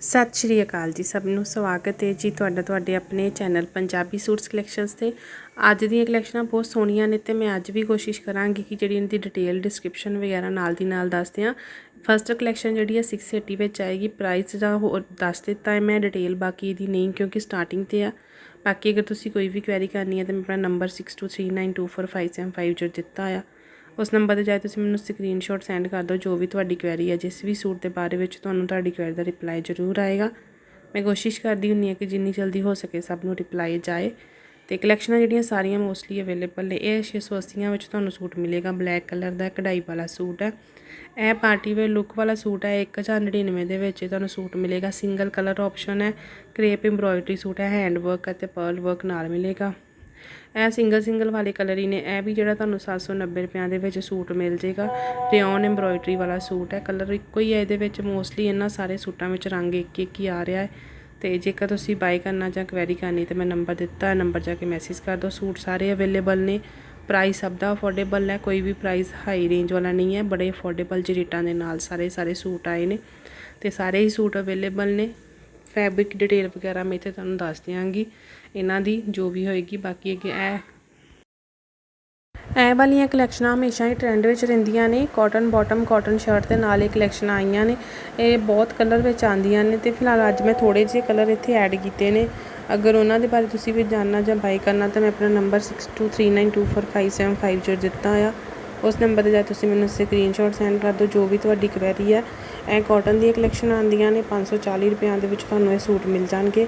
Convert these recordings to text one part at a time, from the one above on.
ਸਤਿ ਸ਼੍ਰੀ ਅਕਾਲ ਜੀ ਸਭ ਨੂੰ, ਸਵਾਗਤ ਹੈ ਜੀ ਤੁਹਾਡਾ ਤੁਹਾਡੇ ਆਪਣੇ ਚੈਨਲ ਪੰਜਾਬੀ ਸੂਟਸ ਕਲੈਕਸ਼ਨਸ ਤੇ। ਅੱਜ ਦੀਆਂ ਕਲੈਕਸ਼ਨਾਂ ਬਹੁਤ ਸੋਹਣੀਆਂ ਨੇ ਤੇ ਮੈਂ ਅੱਜ ਵੀ ਕੋਸ਼ਿਸ਼ ਕਰਾਂਗੀ ਕਿ ਜਿਹੜੀ ਇਹਨਾਂ ਦੀ ਡਿਟੇਲ ਡਿਸਕ੍ਰਿਪਸ਼ਨ ਵਗੈਰਾ ਨਾਲ ਦੀ ਨਾਲ ਦੱਸ ਦਿਆਂ। ਫਸਟ ਕਲੈਕਸ਼ਨ ਜਿਹੜੀ ਹੈ 680 ਵਿੱਚ ਆਏਗੀ ਪ੍ਰਾਈਸ ਦਾ ਹੋਰ ਦੱਸ ਦਿੱਤਾ ਹੈ ਮੈਂ ਡਿਟੇਲ ਬਾਕੀ ਦੀ ਨਹੀਂ ਕਿਉਂਕਿ ਸਟਾਰਟਿੰਗ ਤੇ ਆ। ਬਾਕੀ ਅਗਰ ਤੁਸੀਂ ਕੋਈ ਵੀ ਕੁਐਰੀ ਕਰਨੀ ਹੈ ਤਾਂ ਮੈਂ ਆਪਣਾ ਨੰਬਰ 6239245575 ਜੋ ਦਿੱਤਾ ਆ। ਉਸ ਨੰਬਰ ਤੇ ਜਾਏ ਤੁਸੀਂ ਮੈਨੂੰ ਸਕਰੀਨਸ਼ਾਟ ਸੈਂਡ ਕਰ ਦਿਓ ਜੋ ਵੀ ਤੁਹਾਡੀ ਕੁਐਰੀ ਹੈ, ਜਿਸ ਵੀ ਸੂਟ ਦੇ ਬਾਰੇ ਵਿੱਚ ਤੁਹਾਨੂੰ ਤੁਹਾਡੀ ਕੁਐਰੀ ਦਾ ਰਿਪਲਾਈ ਜ਼ਰੂਰ ਆਏਗਾ। ਮੈਂ ਕੋਸ਼ਿਸ਼ ਕਰਦੀ ਹੁੰਨੀ ਆ ਕਿ ਜਿੰਨੀ ਜਲਦੀ ਹੋ ਸਕੇ ਸਭ ਨੂੰ ਰਿਪਲਾਈ ਜਾਏ। ਤੇ ਕਲੈਕਸ਼ਨਾਂ ਜਿਹੜੀਆਂ ਸਾਰੀਆਂ ਮੋਸਟਲੀ ਅਵੇਲੇਬਲ ਨੇ, ਇਹ 680 ਵਿੱਚ ਤੁਹਾਨੂੰ ਸੂਟ ਮਿਲੇਗਾ। ਬਲੈਕ ਕਲਰ ਦਾ, ਕਢਾਈ ਵਾਲਾ ਸੂਟ ਹੈ। ਇਹ ਪਾਰਟੀ ਵੇਅਰ ਲੁੱਕ ਵਾਲਾ ਸੂਟ ਹੈ 1099 ਦੇ ਵਿੱਚ ਤੁਹਾਨੂੰ ਸੂਟ ਮਿਲੇਗਾ। ਸਿੰਗਲ ਕਲਰ ਆਪਸ਼ਨ ਹੈ ਕ੍ਰੇਪ ਐਮਬ੍ਰੋਇਡਰੀ ਸੂਟ ਹੈ ਹੈਂਡ ਵਰਕ ਅਤੇ ਪਰਲ ਵਰਕ ਨਾਲ ਮਿਲੇਗਾ। ਇਹ ਸਿੰਗਲ ਸਿੰਗਲ ਵਾਲੇ ਕਲਰ ਹੀ ਨੇ। ਇਹ ਵੀ ਜਿਹੜਾ ਤੁਹਾਨੂੰ 790 ਰੁਪਿਆਂ ਦੇ ਵਿੱਚ ਸੂਟ ਮਿਲ ਜੇਗਾ। ਰਿਓਨ ਐਮਬ੍ਰੋਇਡਰੀ ਵਾਲਾ ਸੂਟ ਹੈ। ਕਲਰ ਇੱਕੋ ਹੀ ਹੈ। ਇਹਦੇ ਵਿੱਚ ਮੋਸਟਲੀ ਇਹਨਾਂ ਸਾਰੇ ਸੂਟਾਂ ਵਿੱਚ ਰੰਗ ਇੱਕ ਇੱਕ ਹੀ ਆ ਰਿਹਾ ਹੈ। ਤੇ ਜੇਕਰ ਤੁਸੀਂ ਬਾਈ ਕਰਨਾ ਜਾਂ ਕੁਐਰੀ ਕਰਨੀ ਤੇ ਮੈਂ ਨੰਬਰ ਦਿੱਤਾ। ਹੈ ਨੰਬਰ ਜਾ ਕੇ ਮੈਸੇਜ ਕਰ ਦਿਓ। ਸੂਟ ਸਾਰੇ ਅਵੇਲੇਬਲ ਨੇ। ਪ੍ਰਾਈਸ ਸਭ ਦਾ ਅਫੋਰਡੇਬਲ ਹੈ। ਕੋਈ ਵੀ ਪ੍ਰਾਈਸ ਹਾਈ ਰੇਂਜ ਵਾਲਾ ਨਹੀਂ ਹੈ। ਬੜੇ ਅਫੋਰਡੇਬਲ ਜਿਹੇ ਰੇਟਾਂ ਦੇ ਨਾਲ ਸਾਰੇ ਸਾਰੇ ਸੂਟ ਆਏ ਨੇ। ਤੇ ਸਾਰੇ ਹੀ ਸੂਟ ਅਵੇਲੇਬਲ ਨੇ। ਫੈਬਰਿਕ ਡਿਟੇਲ ਵਗੈਰਾ ਮੈਂ ਇੱਥੇ ਤੁਹਾਨੂੰ ਦੱਸ ਦਿਆਂਗੀ, ਇਹਨਾਂ ਦੀ ਜੋ ਵੀ ਹੋਏਗੀ, ਬਾਕੀ ਅੱਗੇ ਇਹ ਇਹ ਵਾਲੀਆਂ ਕਲੈਕਸ਼ਨਾਂ ਹਮੇਸ਼ਾ ਹੀ ਟ੍ਰੈਂਡ ਵਿੱਚ ਰਹਿੰਦੀਆਂ ਨੇ ਕਾਟਨ ਬਾਟਮ ਕਾਟਨ ਸ਼ਰਟ ਦੇ ਨਾਲ ਇਹ ਕਲੈਕਸ਼ਨ ਆਈਆਂ ਨੇ, ਇਹ ਬਹੁਤ ਕਲਰ ਵਿੱਚ ਆਉਂਦੀਆਂ ਨੇ ਤੇ ਫਿਲਹਾਲ ਅੱਜ ਮੈਂ ਥੋੜੇ ਜਿਹੇ ਕਲਰ ਇੱਥੇ ਐਡ ਕੀਤੇ ਨੇ, ਅਗਰ ਉਹਨਾਂ ਦੇ ਬਾਰੇ ਤੁਸੀਂ ਵੀ ਜਾਣਨਾ ਜਾਂ ਬਾਈ ਕਰਨਾ ਤਾਂ ਮੈਂ ਆਪਣਾ ਨੰਬਰ 6239245750 ਜੋ ਦਿੱਤਾ ਆ ਉਸ ਨੰਬਰ ਤੇ ਜਾ ਤੁਸੀਂ ਮੈਨੂੰ ਸਕਰੀਨਸ਼ਾਟ ਸੈਂਡ ਕਰ ਦਿਓ, ਜੋ ਵੀ ਤੁਹਾਡੀ ਕੁਐਰੀ ਹੈ। ਇਹ ਕਾਟਨ ਦੀਆਂ ਕਲੈਕਸ਼ਨ ਆਉਂਦੀਆਂ ਨੇ 540 ਰੁਪਿਆਂ ਦੇ ਵਿੱਚ ਤੁਹਾਨੂੰ ਇਹ ਸੂਟ ਮਿਲ ਜਾਣਗੇ।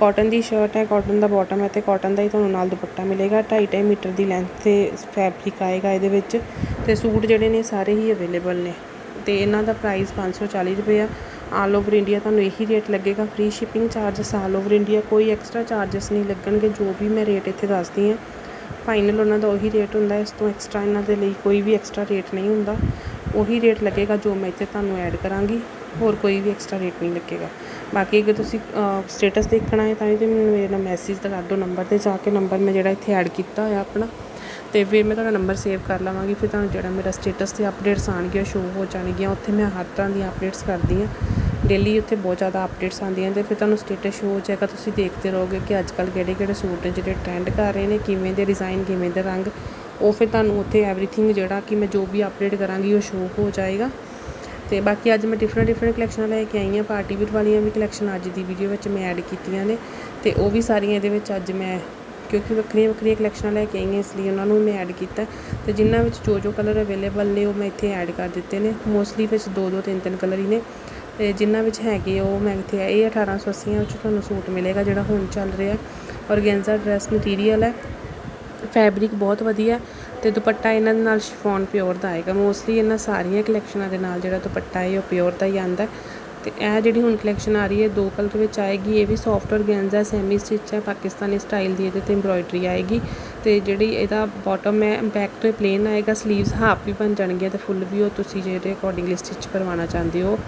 ਕਾਟਨ ਦੀ ਸ਼ਰਟ ਹੈ ਕਾਟਨ ਦਾ ਬਾਟਮ ਹੈ ਤੇ ਕਾਟਨ ਦਾ ਹੀ ਤੁਹਾਨੂੰ ਨਾਲ ਦੁਪੱਟਾ ਮਿਲੇਗਾ। 2.5 ਮੀਟਰ ਦੀ ਲੈਂਥ ਤੇ ਫੈਬਰਿਕ ਆਏਗਾ ਇਹਦੇ ਵਿੱਚ ਤੇ ਸੂਟ ਜਿਹੜੇ ਨੇ ਸਾਰੇ ਹੀ ਅਵੇਲੇਬਲ ਨੇ। ਤੇ ਇਹਨਾਂ ਦਾ ਪ੍ਰਾਈਸ 540 ਰੁਪਏ ਆ। ਆਲ ਓਵਰ ਇੰਡੀਆ ਤੁਹਾਨੂੰ ਇਹੀ ਰੇਟ ਲੱਗੇਗਾ। Free shipping charges all over India ਕੋਈ ਐਕਸਟਰਾ ਚਾਰਜਸ ਨਹੀਂ ਲੱਗਣਗੇ। ਜੋ ਵੀ ਮੈਂ ਰੇਟ ਇੱਥੇ ਦੱਸਦੀ ਹਾਂ ਫਾਈਨਲ ਉਹਨਾਂ ਦਾ ਉਹੀ ਰੇਟ ਹੁੰਦਾ, ਇਸ ਤੋਂ ਐਕਸਟਰਾ ਇਹਨਾਂ ਦੇ ਲਈ ਕੋਈ ਵੀ ਐਕਸਟਰਾ ਰੇਟ ਨਹੀਂ ਹੁੰਦਾ। ਉਹੀ ਰੇਟ ਲੱਗੇਗਾ ਜੋ ਮੈਂ ਇੱਥੇ ਤੁਹਾਨੂੰ ਐਡ ਕਰਾਂਗੀ, ਹੋਰ ਕੋਈ ਵੀ ਐਕਸਟਰਾ ਰੇਟ ਨਹੀਂ ਲੱਗੇਗਾ। ਬਾਕੀ ਅਗਰ ਤੁਸੀਂ ਸਟੇਟਸ ਦੇਖਣਾ ਹੈ ਤਾਂ ਵੀ ਤੁਸੀਂ ਮੈਨੂੰ ਮੇਰੇ ਨਾਲ ਮੈਸੇਜ ਕਰ ਦਿਓ ਨੰਬਰ ਤੇ ਜਾ ਕੇ ਨੰਬਰ ਮੈਂ ਜਿਹੜਾ ਇੱਥੇ ਐਡ ਕੀਤਾ ਹੋਇਆ ਆਪਣਾ। ਤੇ ਫਿਰ ਮੈਂ ਤੁਹਾਡਾ ਨੰਬਰ ਸੇਵ ਕਰ ਲਵਾਂਗੀ, ਫਿਰ ਤੁਹਾਨੂੰ ਜਿਹੜਾ ਮੇਰਾ ਸਟੇਟਸ ਤੇ ਅਪਡੇਟਸ ਆਣਗੀਆਂ ਸ਼ੋ ਹੋ ਜਾਣਗੀਆਂ, ਉੱਥੇ ਮੈਂ ਹਰ ਤਰ੍ਹਾਂ ਦੀਆਂ ਅਪਡੇਟਸ ਕਰਦੀ ਹਾਂ। ਡੇਲੀ ਉੱਥੇ ਬਹੁਤ ਜ਼ਿਆਦਾ ਅਪਡੇਟਸ ਆਉਂਦੀਆਂ ਅਤੇ ਫਿਰ ਤੁਹਾਨੂੰ ਸਟੇਟਸ ਸ਼ੋ ਹੋ ਜਾਏਗਾ ਤੁਸੀਂ ਦੇਖਦੇ ਰਹੋਗੇ ਕਿ ਅੱਜ ਕੱਲ੍ਹ ਕਿਹੜੇ ਕਿਹੜੇ ਸੂਟ ਨੇ ਜਿਹੜੇ ਟਰੈਂਡ ਕਰ ਰਹੇ ਨੇ, ਕਿਵੇਂ ਦੇ ਡਿਜ਼ਾਈਨ ਕਿਵੇਂ ਦੇ ਰੰਗ। ਉਹ ਫਿਰ ਤੁਹਾਨੂੰ ਉੱਥੇ ਐਵਰੀਥਿੰਗ ਜਿਹੜਾ ਕਿ ਮੈਂ ਜੋ ਵੀ ਅਪਡੇਟ ਕਰਾਂਗੀ ਉਹ ਸ਼ੋ ਹੋ ਜਾਏਗਾ। ਤੇ ਬਾਕੀ ਅੱਜ ਮੈਂ ਡਿਫਰੈਂਟ ਡਿਫਰੈਂਟ ਕਲੈਕਸ਼ਨਾਂ ਲੈ ਕੇ ਆਈ ਹਾਂ ਪਾਰਟੀ ਵੀਰ ਵਾਲੀਆਂ ਵੀ ਕਲੈਕਸ਼ਨ ਅੱਜ ਦੀ ਵੀਡੀਓ ਵਿੱਚ ਮੈਂ ਐਡ ਕੀਤੀਆਂ ਨੇ ਤੇ ਉਹ ਵੀ ਸਾਰੀਆਂ ਇਹਦੇ ਵਿੱਚ ਅੱਜ ਮੈਂ ਕਿਉਂਕਿ ਵੱਖਰੀਆਂ ਵੱਖਰੀਆਂ ਕਲੈਕਸ਼ਨਾਂ ਲੈ ਕੇ ਆਈ ਹਾਂ, ਇਸ ਲਈ ਉਹਨਾਂ ਨੂੰ ਮੈਂ ਐਡ ਕੀਤਾ। ਤੇ ਜਿਨ੍ਹਾਂ ਵਿੱਚ ਜੋ ਜੋ ਕਲਰ ਅਵੇਲੇਬਲ ਨੇ ਉਹ ਮੈਂ ਇੱਥੇ ਐਡ ਕਰ ਦਿੱਤੇ ਨੇ। ਮੋਸਟਲੀ ਵਿੱਚ ਦੋ ਦੋ ਤਿੰਨ ਤਿੰਨ ਕਲਰ ਹੀ ਨੇ। ਤੇ ਜਿਨ੍ਹਾਂ ਵਿੱਚ ਹੈਗੇ ਉਹ ਮੈਂ ਇੱਥੇ ਇਹ 1880 ਵਿੱਚ ਤੁਹਾਨੂੰ ਸੂਟ ਮਿਲੇਗਾ ਜਿਹੜਾ ਹੁਣ ਚੱਲ ਰਿਹਾ। ਔਰਗੈਂਜ਼ਾ ਡਰੈਸ ਮਟੀਰੀਅਲ ਹੈ, ਫੈਬਰਿਕ ਬਹੁਤ ਵਧੀਆ ਤੇ ਦੁਪੱਟਾ ਇਹਨਾਂ ਦੇ ਨਾਲ ਸ਼ਿਫੋਨ ਪਿਓਰ ਦਾ ਆਏਗਾ। ਮੋਸਟਲੀ ਇਹਨਾਂ ਸਾਰੀਆਂ ਕਲੈਕਸ਼ਨਾਂ ਦੇ ਨਾਲ ਜਿਹੜਾ ਦੁਪੱਟਾ ਹੈ, ਉਹ ਪਿਓਰ ਦਾ ਹੀ ਆਂਦਾ ਤੇ ਇਹ ਜਿਹੜੀ ਹੁਣ ਕਲੈਕਸ਼ਨ ਆ ਰਹੀ ਹੈ, ਦੋ ਕਲਰ ਵਿੱਚ ਆਏਗੀ, ਇਹ ਵੀ ਸੌਫਟ ਔਰਗੈਂਜ਼ਾ ਸੈਮੀ ਸਟਿਚ ਹੈ, ਪਾਕਿਸਤਾਨੀ ਸਟਾਈਲ ਦੀ ਇਹਦੇ ਤੇ ਐਮਬ੍ਰੋਇਡਰੀ ਆਏਗੀ। ਤੇ ਜਿਹੜੀ ਇਹਦਾ ਬਾਟਮ ਹੈ ਬੈਕ ਤੋਂ ਪਲੇਨ ਆਏਗਾ 슬ੀਵਸ ਹਾਫ ਵੀ ਬਣ ਜਾਣਗੇ ਤੇ ਫੁੱਲ ਵੀ ਉਹ ਤੁਸੀਂ ਜਿਹੜੇ ਅਕੋਰਡਿੰਗਲੀ ਸਟਿਚ ਕਰਵਾਉਣਾ ਚਾਹੁੰਦੇ ਹੋ।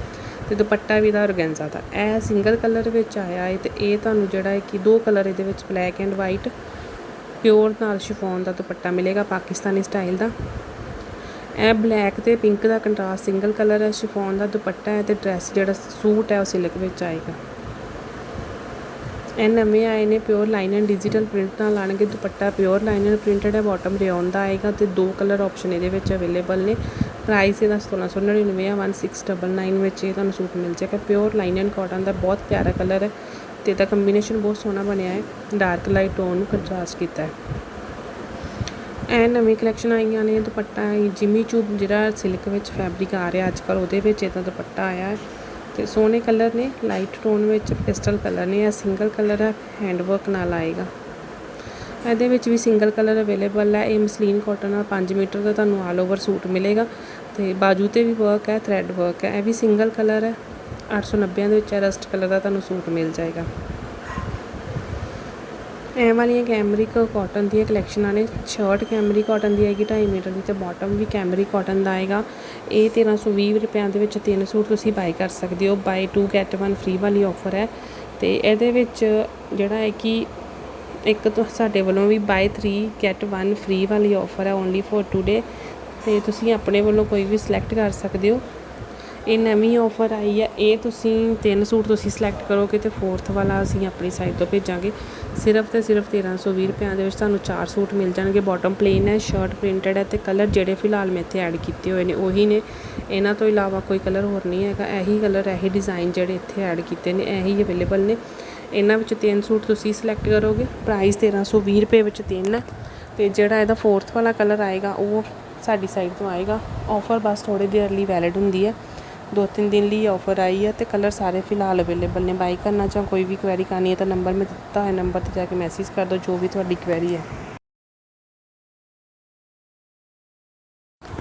ਤੇ ਦੁਪੱਟਾ ਵੀ ਦਾ ਔਰਗੈਂਜ਼ਾ ਦਾ। ਇਹ ਸਿੰਗਲ ਕਲਰ ਵਿੱਚ ਆਇਆ ਹੈ ਤੇ ਇਹ ਤੁਹਾਨੂੰ ਜਿਹੜਾ ਹੈ ਕਿ ਦੋ ਕਲਰ ਇਹਦੇ ਵਿੱਚ ਬਲੈਕ ਐਂਡ ਵਾਈਟ ਪਿਓਰ ਨਾਲ ਸ਼ਿਫੋਨ ਦਾ ਦੁਪੱਟਾ ਮਿਲੇਗਾ ਪਾਕਿਸਤਾਨੀ ਸਟਾਈਲ ਦਾ। ਇਹ ਬਲੈਕ ਤੇ ਪਿੰਕ ਦਾ ਕੰਟਰਾਸਟ ਸਿੰਗਲ ਕਲਰ ਹੈ ਸ਼ਿਫੋਨ ਦਾ ਦੁਪੱਟਾ ਹੈ ਤੇ ਡਰੈਸ ਜਿਹੜਾ ਸੂਟ ਹੈ ਉਹ ਸਿਲਕ ਵਿੱਚ ਆਏਗਾ। ਇਹ ਨਵੇਂ ਆਏ ਨੇ pure lawn and digital print ਨਾਲ ਆਣਗੇ। Dupatta pure lawn and printed ਹੈ ਬਾਟਮ ਰਿਓਨ ਦਾ ਆਏਗਾ ਤੇ ਦੋ ਕਲਰ ਆਪਸ਼ਨ ਇਹਦੇ ਵਿੱਚ ਅਵੇਲੇਬਲ ਨੇ। ਪ੍ਰਾਈਸ ਇਹਦਾ 1699 ਹੈ 1699 ਵਿੱਚ ਇਹ ਤੁਹਾਨੂੰ ਸੂਟ ਮਿਲ ਜਾਏਗਾ। ਪਿਓਰ ਲਾਈਨ ਐਂਡ ਕਾਟਨ ਦਾ ਬਹੁਤ ਪਿਆਰਾ ਕਲਰ ਹੈ ਤੇ ਇਹਦਾ ਕੰਬੀਨੇਸ਼ਨ ਬਹੁਤ ਸੋਹਣਾ ਬਣਿਆ ਹੈ। ਡਾਰਕ ਲਾਈਟ ਟੋਨ ਨੂੰ ਕੰਟਰਾਸਟ ਕੀਤਾ ਹੈ। ਇਹ ਨਵੀਂ ਕਲੈਕਸ਼ਨ ਆਈਆਂ ਨੇ, ਦੁਪੱਟਾ ਜਿਮੀ ਚੂਬ ਜਿਹੜਾ ਸਿਲਕ ਵਿੱਚ ਫੈਬਰਿਕ ਆ ਰਿਹਾ ਅੱਜ ਕੱਲ ਉਹਦੇ ਵਿੱਚ ਇਹਦਾ ਦੁਪੱਟਾ ਆਇਆ ਹੈ ਤੇ ਸੋਹਣੇ ਕਲਰ ਨੇ ਲਾਈਟ ਟੋਨ ਵਿੱਚ ਪਿਸਟਲ ਕਲਰ ਨੇ, ਇਹ ਸਿੰਗਲ ਕਲਰ ਹੈ ਹੈਂਡ ਵਰਕ ਨਾਲ ਆਏਗਾ। ਇਹਦੇ ਵਿੱਚ ਵੀ ਸਿੰਗਲ ਕਲਰ ਅਵੇਲੇਬਲ ਹੈ, ਇਹ ਮਸਲੀਨ ਕਾਟਨ ਨਾਲ 5 ਮੀਟਰ ਦਾ ਤੁਹਾਨੂੰ ਆਲ ਓਵਰ ਸੂਟ ਮਿਲੇਗਾ। ਅਤੇ ਬਾਜੂ ਤੇ ਵੀ ਵਰਕ ਹੈ ਥਰੈਡ ਵਰਕ ਹੈ, ਇਹ ਵੀ ਸਿੰਗਲ ਕਲਰ ਹੈ। 890 ਦੇ ਵਿੱਚ ਰਸਟ ਕਲਰ ਦਾ ਤੁਹਾਨੂੰ ਸੂਟ ਮਿਲ ਜਾਏਗਾ। ਇਹ ਵਾਲੀਆਂ ਕੈਮਰਿਕ ਕਾਟਨ ਦੀਆਂ ਕਲੈਕਸ਼ਨਾਂ ਨੇ ਸ਼ਰਟ ਕੈਮਰੀ ਕਾਟਨ ਦੀ ਆਏਗੀ 2.5 ਮੀਟਰ ਦੀ ਤੇ ਬਾਟਮ ਵੀ ਕੈਮਰੀ ਕਾਟਨ ਦਾ ਆਏਗਾ। ਇਹ 1320 ਰੁਪਿਆਂ ਦੇ ਵਿੱਚ ਤਿੰਨ ਸੂਟ ਤੁਸੀਂ ਬਾਈ ਕਰ ਸਕਦੇ ਹੋ। ਬਾਈ 2 ਗੈਟ 1 ਫ੍ਰੀ ਵਾਲੀ ਆਫਰ ਹੈ। ਤੇ ਇਹਦੇ ਵਿੱਚ ਜਿਹੜਾ ਹੈ ਕਿ ਇੱਕ ਤੋਂ ਸਾਡੇ ਵੱਲੋਂ ਵੀ ਬਾਈ 3 ਗੈਟ 1 ਫ੍ਰੀ ਵਾਲੀ ਆਫਰ ਹੈ ਓਨਲੀ ਫॉर ਟੂਡੇ ਤੇ ਤੁਸੀਂ ਆਪਣੇ ਵੱਲੋਂ ਕੋਈ ਵੀ ਸਿਲੈਕਟ ਕਰ ਸਕਦੇ ਹੋ। ਇਹ ਨਵੀਂ ਆਫਰ ਆਈ ਹੈ। ਇਹ ਤੁਸੀਂ ਤਿੰਨ ਸੂਟ ਤੁਸੀਂ ਸਿਲੈਕਟ ਕਰੋਗੇ ਤੇ ਫੋਰਥ ਵਾਲਾ ਅਸੀਂ ਆਪਣੀ ਸਾਈਡ ਤੋਂ ਭੇਜਾਂਗੇ। ਸਿਰਫ ਤੇ ਸਿਰਫ 1320 ਰੁਪਏ ਦੇ ਵਿੱਚ ਤੁਹਾਨੂੰ ਚਾਰ ਸੂਟ ਮਿਲ ਜਾਣਗੇ। ਬਾਟਮ ਪਲੇਨ ਹੈ ਸ਼ਰਟ ਪ੍ਰਿੰਟਡ ਹੈ ਤੇ ਕਲਰ ਜਿਹੜੇ ਫਿਲਹਾਲ ਮੈਂ ਇੱਥੇ ਐਡ ਕੀਤੇ ਹੋਏ ਨੇ, ਉਹੀ ਨੇ। ਇਹਨਾਂ ਤੋਂ ਇਲਾਵਾ ਕੋਈ ਕਲਰ ਹੋਰ ਨਹੀਂ ਹੈਗਾ। ਇਹੀ ਕਲਰ ਇਹੀ ਡਿਜ਼ਾਈਨ ਜਿਹੜੇ ਇੱਥੇ ਐਡ ਕੀਤੇ ਨੇ, ਇਹੀ ਅਵੇਲੇਬਲ ਨੇ। ਇਹਨਾਂ ਵਿੱਚ ਤਿੰਨ ਸੂਟ ਤੁਸੀਂ ਸਿਲੈਕਟ ਕਰੋਗੇ। ਪ੍ਰਾਈਸ 1320 ਰੁਪਏ ਵਿੱਚ ਤਿੰਨ ਹੈ ਤੇ ਜਿਹੜਾ ਇਹਦਾ ਫੋਰਥ ਵਾਲਾ ਕਲਰ ਆਏਗਾ, ਉਹ ਸਾਡੀ ਸਾਈਡ ਤੋਂ ਆਏਗਾ। ਆਫਰ ਬਸ ਥੋੜੇ ਦੇਰ ਲਈ ਵੈਲਿਡ ਹੁੰਦੀ ਹੈ। ਦੋ ਤਿੰਨ ਦਿਨ ਲਈ ਆਫਰ ਆਈ ਹੈ ਤੇ ਕਲਰ ਸਾਰੇ ਫਿਲਹਾਲ ਅਵੇਲੇਬਲ ਨੇ। ਬਾਈ ਕਰਨਾ ਚਾਹ ਕੋਈ ਵੀ ਕੁਐਰੀ ਕਰਨੀ ਹੈ ਤਾਂ ਨੰਬਰ ਮੈਂ ਦਿੱਤਾ ਹੈ ਨੰਬਰ ਤੇ ਜਾ ਕੇ ਮੈਸੇਜ ਕਰ ਦਿਓ, ਜੋ ਵੀ ਤੁਹਾਡੀ ਕੁਐਰੀ ਹੈ।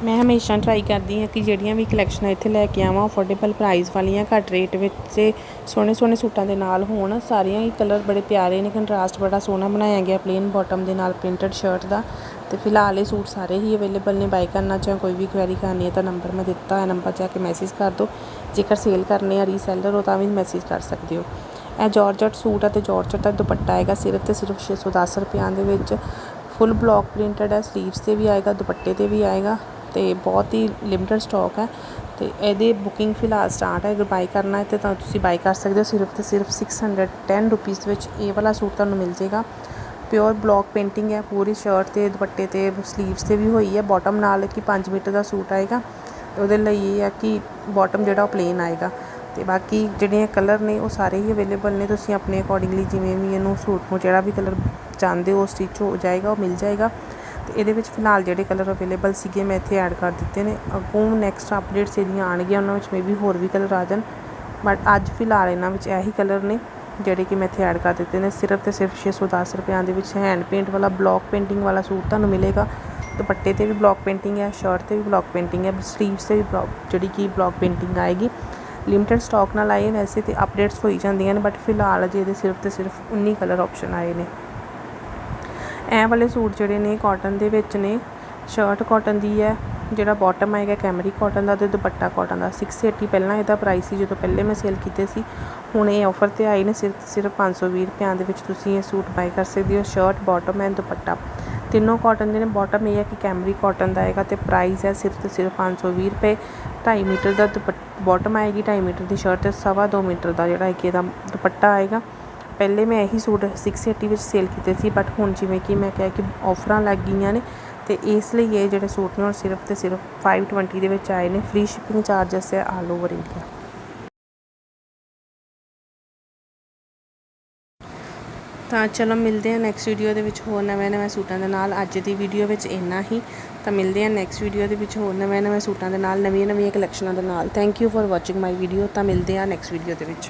ਮੈਂ ਹਮੇਸ਼ਾ ਟਰਾਈ ਕਰਦੀ ਹਾਂ ਕਿ ਜਿਹੜੀਆਂ ਵੀ ਕਲੈਕਸ਼ਨਾਂ ਇੱਥੇ ਲੈ ਕੇ ਆਵਾਂ ਅਫੋਰਡੇਬਲ ਪ੍ਰਾਈਸ ਵਾਲੀਆਂ, ਘੱਟ ਰੇਟ ਵਿੱਚ ਤੇ ਸੋਹਣੇ ਸੋਹਣੇ ਸੂਟਾਂ ਦੇ ਨਾਲ ਹੋਣ। ਸਾਰੀਆਂ ਹੀ ਕਲਰ ਬੜੇ ਪਿਆਰੇ ਨੇ। ਕੰਟਰਾਸਟ ਬੜਾ ਸੋਹਣਾ ਬਣਾਇਆ ਗਿਆ ਪਲੇਨ ਬਾਟਮ ਦੇ ਨਾਲ ਪ੍ਰਿੰਟਡ ਸ਼ਰਟ ਦਾ। ਅਤੇ ਫਿਲਹਾਲ ਇਹ ਸੂਟ ਸਾਰੇ ਹੀ ਅਵੇਲੇਬਲ ਨੇ। ਬਾਈ ਕਰਨਾ ਚਾਹ ਕੋਈ ਵੀ ਕੁਐਰੀ ਕਰਨੀ ਹੈ ਤਾਂ ਨੰਬਰ ਮੈਂ ਦਿੱਤਾ ਹੈ। ਨੰਬਰ ਜਾ ਕੇ ਮੈਸੇਜ ਕਰ ਦਿਓ। ਜੇਕਰ ਸੇਲ ਕਰਨੇ ਆ ਰੀਸੈਲਰ ਹੋ ਤਾਂ ਵੀ ਮੈਸੇਜ ਕਰ ਸਕਦੇ ਹੋ। ਇਹ ਜਾਰਜਟ ਸੂਟ ਹੈ ਤੇ ਜਾਰਜਟ ਦਾ ਦੁਪੱਟਾ ਆਏਗਾ ਸਿਰਫ ਤੇ ਸਿਰਫ 610 ਰੁਪਿਆਂ ਦੇ ਵਿੱਚ। ਫੁੱਲ ਬਲੌਕ ਪ੍ਰਿੰਟਡ ਹੈ ਸਲੀਵਸ ਤੇ ਵੀ ਆਏਗਾ, ਦੁਪੱਟੇ ਤੇ ਵੀ ਆਏਗਾ ਤੇ ਬਹੁਤ ਹੀ ਲਿਮਟਡ ਸਟਾਕ ਹੈ। ਤੇ ਇਹਦੇ ਬੁਕਿੰਗ ਫਿਲਹਾਲ ਸਟਾਰਟ ਹੈ। ਅਗਰ ਬਾਈ ਕਰਨਾ ਹੈ ਤੇ ਤਾਂ ਤੁਸੀਂ ਬਾਈ ਕਰ ਸਕਦੇ ਹੋ। ਸਿਰਫ ਤੇ ਸਿਰਫ 610 ਰੁਪੀਸ ਵਿੱਚ ਇਹ ਵਾਲਾ ਸੂਟ ਤੁਹਾਨੂੰ ਮਿਲ ਜੇਗਾ ਪਿਓਰ ਬਲੌਕ ਪੇਂਟਿੰਗ ਹੈ, ਪੂਰੀ ਸ਼ਰਟ ਤੇ, ਦੁਪੱਟੇ ਤੇ ਸਲੀਵਸ ਤੇ ਵੀ ਹੋਈ ਹੈ। ਬਾਟਮ ਨਾਲ ਕਿ 5 ਮੀਟਰ ਦਾ ਸੂਟ ਆਏਗਾ ਤੇ ਉਹਦੇ ਲਈ ਇਹ ਹੈ ਕਿ ਬਾਟਮ ਜਿਹੜਾ ਉਹ ਪਲੇਨ ਆਏਗਾ। ਤੇ ਬਾਕੀ ਜਿਹੜੇ ਕਲਰ ਨੇ ਉਹ ਸਾਰੇ ਹੀ ਅਵੇਲੇਬਲ ਨੇ, ਤੁਸੀਂ ਆਪਣੇ ਅਕੋਰਡਿੰਗਲੀ ਜਿਵੇਂ ਵੀ ਇਹਨੂੰ ਸੂਟ ਨੂੰ ਜਿਹੜਾ ਵੀ ਕਲਰ ਚਾਹੁੰਦੇ ਹੋ ਸਟਿਚ ਹੋ ਜਾਏਗਾ, ਉਹ ਮਿਲ ਜਾਏਗਾ। ਤੇ ਇਹਦੇ ਵਿੱਚ ਫਿਲਹਾਲ ਜਿਹੜੇ ਕਲਰ ਅਵੇਲੇਬਲ ਸੀਗੇ ਮੈਂ ਇੱਥੇ ਐਡ ਕਰ ਦਿੱਤੇ ਨੇ। ਅੱਗੋਂ ਨੈਕਸਟ ਅਪਡੇਟਸ ਇਹਦੀਆਂ ਆਣਗੀਆਂ ਉਹਨਾਂ ਵਿੱਚ ਮੇਬੀ ਹੋਰ ਵੀ ਕਲਰ ਆ ਜਾਣ। ਬਟ ਅੱਜ ਫਿਲਹਾਲ ਇਹਨਾਂ ਵਿੱਚ ਇਹੀ ਕਲਰ ਨੇ। ਜਿਹੜੇ ਕਿ ਮੈਂ ਇੱਥੇ ਐਡ ਕਰ ਦਿੱਤੇ ਨੇ, ਸਿਰਫ ਤੇ ਸਿਰਫ 610 ਰੁਪਿਆਂ ਦੇ ਵਿੱਚ ਹੈਂਡ ਪੇਂਟ ਵਾਲਾ ਬਲੌਕ ਪੇਂਟਿੰਗ ਵਾਲਾ ਸੂਟ ਤੁਹਾਨੂੰ ਮਿਲੇਗਾ। ਦੁਪੱਟੇ ਤੇ ਵੀ ਬਲੌਕ ਪੇਂਟਿੰਗ ਹੈ ਸ਼ਰਟ ਤੇ ਵੀ ਬਲੌਕ ਪੇਂਟਿੰਗ ਹੈ ਸਲੀਵਸ ਤੇ ਵੀ ਬਲੌਕ ਜਿਹੜੀ ਕਿ ਬਲੌਕ ਪੇਂਟਿੰਗ ਆਏਗੀ। ਲਿਮਟਿਡ ਸਟਾਕ ਨਾਲ ਆਏ ਵੈਸੇ ਤੇ ਅਪਡੇਟਸ ਹੋਈ ਜਾਂਦੀਆਂ ਨੇ ਬਟ ਫਿਲਹਾਲ ਅਜੇ ਇਹਦੇ ਸਿਰਫ ਤੇ ਸਿਰਫ 19 ਕਲਰ ਆਪਸ਼ਨ ਆਏ ਨੇ। ਇਹ ਵਾਲੇ ਸੂਟ ਜਿਹੜੇ ਨੇ ਕਾਟਨ ਦੇ ਵਿੱਚ ਨੇ ਸ਼ਰਟ ਕਾਟਨ ਦੀ ਹੈ ਜਿਹੜਾ ਬਾਟਮ ਆਏਗਾ ਕੈਮਰੀ ਕਾਟਨ ਦਾ ਤੇ ਦੁਪੱਟਾ ਕਾਟਨ ਦਾ। 680 ਪਹਿਲਾਂ ਇਹਦਾ ਪ੍ਰਾਈਸ ਸੀ, ਜਦੋਂ ਪਹਿਲੇ ਮੈਂ ਸੇਲ ਕੀਤੇ ਸੀ। ਹੁਣ ਇਹ ਆਫਰ ਤੇ ਆਏ ਨੇ ਸਿਰਫ ਸਿਰਫ 520 ਰੁਪਿਆਂ ਦੇ ਵਿੱਚ ਤੁਸੀਂ ਇਹ ਸੂਟ ਬਾਈ ਕਰ ਸਕਦੇ ਹੋ ਸ਼ਰਟ ਬਾਟਮ ਐਂਡ ਦੁਪੱਟਾ। ਤਿੰਨੋਂ ਕਾਟਨ ਦੇ ਨੇ ਬਾਟਮ ਇਹ ਹੈ ਕਿ ਕੈਮਰੀ ਕਾਟਨ ਦਾ ਆਏਗਾ ਤੇ ਪ੍ਰਾਈਸ ਹੈ ਸਿਰਫ ਤੇ ਸਿਰਫ 520 ਰੁਪਏ। 2.5 ਮੀਟਰ ਦਾ ਬਾਟਮ ਆਏਗੀ 2.5 ਮੀਟਰ ਦੀ ਸ਼ਰਟ ਤੇ ਸਵਾ 2 ਮੀਟਰ ਦਾ ਜਿਹੜਾ ਹੈ ਕਿ ਇਹਦਾ ਦੁਪੱਟਾ ਆਏਗਾ। ਪਹਿਲੇ ਮੈਂ ਇਹੀ ਸੂਟ 680 ਵਿੱਚ ਸੇਲ ਕੀਤੇ ਸੀ ਬਟ ਹੁਣ ਜਿਵੇਂ ਕਿ ਮੈਂ ਕਿਹਾ ਕਿ ਆਫਰਾਂ ਲੱਗ ਗਈਆਂ ਨੇ ਤੇ ਇਸ ਲਈ ਇਹ ਜਿਹੜੇ ਸੂਟ ਨੇ, ਉਹ ਸਿਰਫ ਤੇ ਸਿਰਫ 520 ਦੇ ਵਿੱਚ ਆਏ ਨੇ। ਫ੍ਰੀ ਸ਼ਿਪਿੰਗ ਚਾਰजेस ਹੈ ਆਲ ਓਵਰ ਇੰਡੀਆ ਤਾਂ ਚਲੋ ਮਿਲਦੇ ਹਾਂ ਨੈਕਸਟ ਵੀਡੀਓ ਦੇ ਵਿੱਚ ਹੋਰ ਨਵੇਂ ਨਵੇਂ ਸੂਟਾਂ ਦੇ ਨਾਲ। ਅੱਜ ਦੀ ਵੀਡੀਓ ਵਿੱਚ ਇੰਨਾ ਹੀ। ਤਾਂ ਮਿਲਦੇ ਹਾਂ ਨੈਕਸਟ ਵੀਡੀਓ ਦੇ ਵਿੱਚ ਹੋਰ ਨਵੇਂ ਨਵੇਂ ਸੂਟਾਂ ਦੇ ਨਾਲ, ਨਵੀਆਂ ਨਵੀਆਂ ਕਲੈਕਸ਼ਨਾਂ ਦੇ ਨਾਲ। Thank you for watching my video ਤਾਂ ਮਿਲਦੇ ਹਾਂ ਨੈਕਸਟ ਵੀਡੀਓ ਦੇ ਵਿੱਚ।